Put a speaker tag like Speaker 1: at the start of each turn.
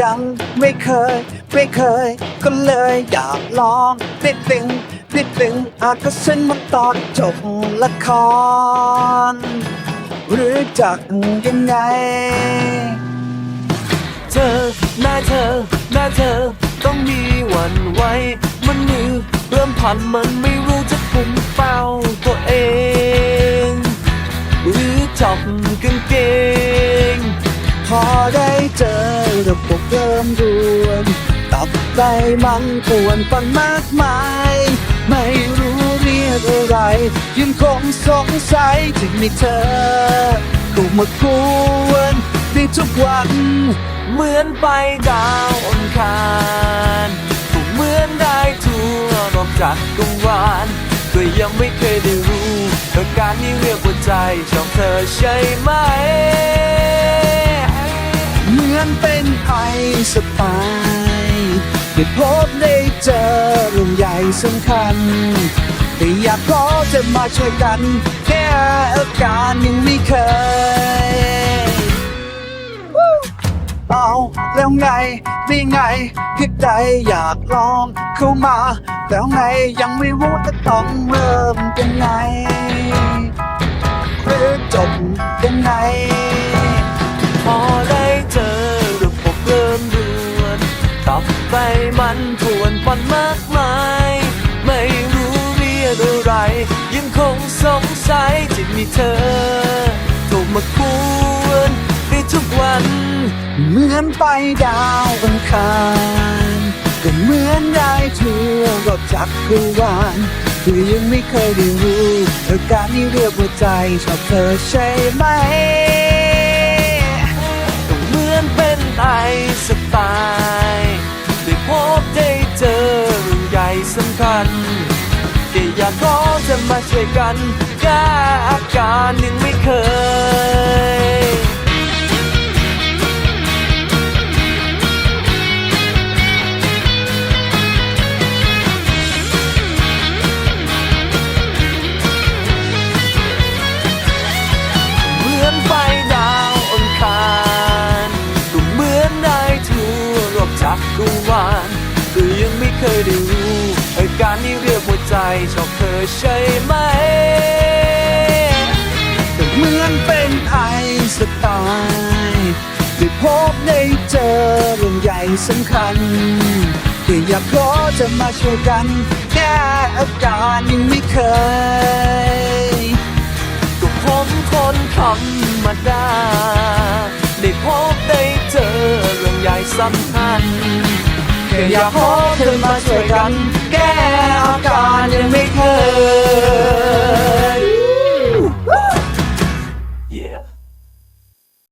Speaker 1: ยังไม่เคย ไม่เคย ก็เลยอยากลองนิดนึงนิดนึงอาจก็เส้นมาตอนจบละคร หรือจักยังไง
Speaker 2: เธอหน้าเธอหน้าเธอ ต้องมีวันไหวมันมือเริ่มพันมันไม่รู้จะคุมเป้าตัวเอง หรือจับกางเกง
Speaker 1: พอได้เจอ ระบบเริ่มรวนตับไตมันปวนปันมากมาย ไม่รู้เรียกอะไร ยังคงสงสัยที่มีเธอเข้ามาควรในทุกวัน
Speaker 2: เหมือนไปดาวอังคารก็เหมือนได้ทั่วรอบจักรวาลก็ยังไม่เคยได้รู้อาการนี้เรียกว่าใจชอบเธอใช่ไหม
Speaker 1: เหมือนเป็นไอสไตล์ได้พบได้เจอเรื่องใหญ่สำคัญ แต่อยากขอจะมาช่วยกัน แค่อาการยังไม่เคย เอาแล้วไงนี่ไงคิดใจอยากลองเข้ามา แล้วไงยังไม่รู้จะต้องเริ่มยังไงหรือจบยังไง
Speaker 2: ทวนปันมากมาย ไม่รู้เรียกอะไร ยังคงสงสัยที่มีเธอโทรมาควรในทุกวัน
Speaker 1: เหมือนไปดาวอังคารก็เหมือนได้ทั่วรอบจักรวาลคือยังไม่เคยได้รู้อาการนี้เรียกว่าใจชอบเธอใช่ไหม
Speaker 2: สำคัญแค่อยากขอจะมาช่วยกันแก้อาการยังไม่เคย เหมือนไฟดาวอังคารก็เหมือนได้ทั่วรอบจักรวาลก็ยังไม่เคยได้รู้ อาการนี้เรียกว่าใจชอบเธอใช่ไหม
Speaker 1: เหมือนเป็นไอสไตล์ได้พบได้เจอเรื่องใหญ่สำคัญที่อยากขอจะมาช่วยกัน แก้อาการยังไม่เคย
Speaker 2: ก็ผมคนธรรมดา ได้พบได้เจอเรื่องใหญ่สำคัญ แค่อยากขอเธอมาช่วยกัน แก้อาการยังไม่เคย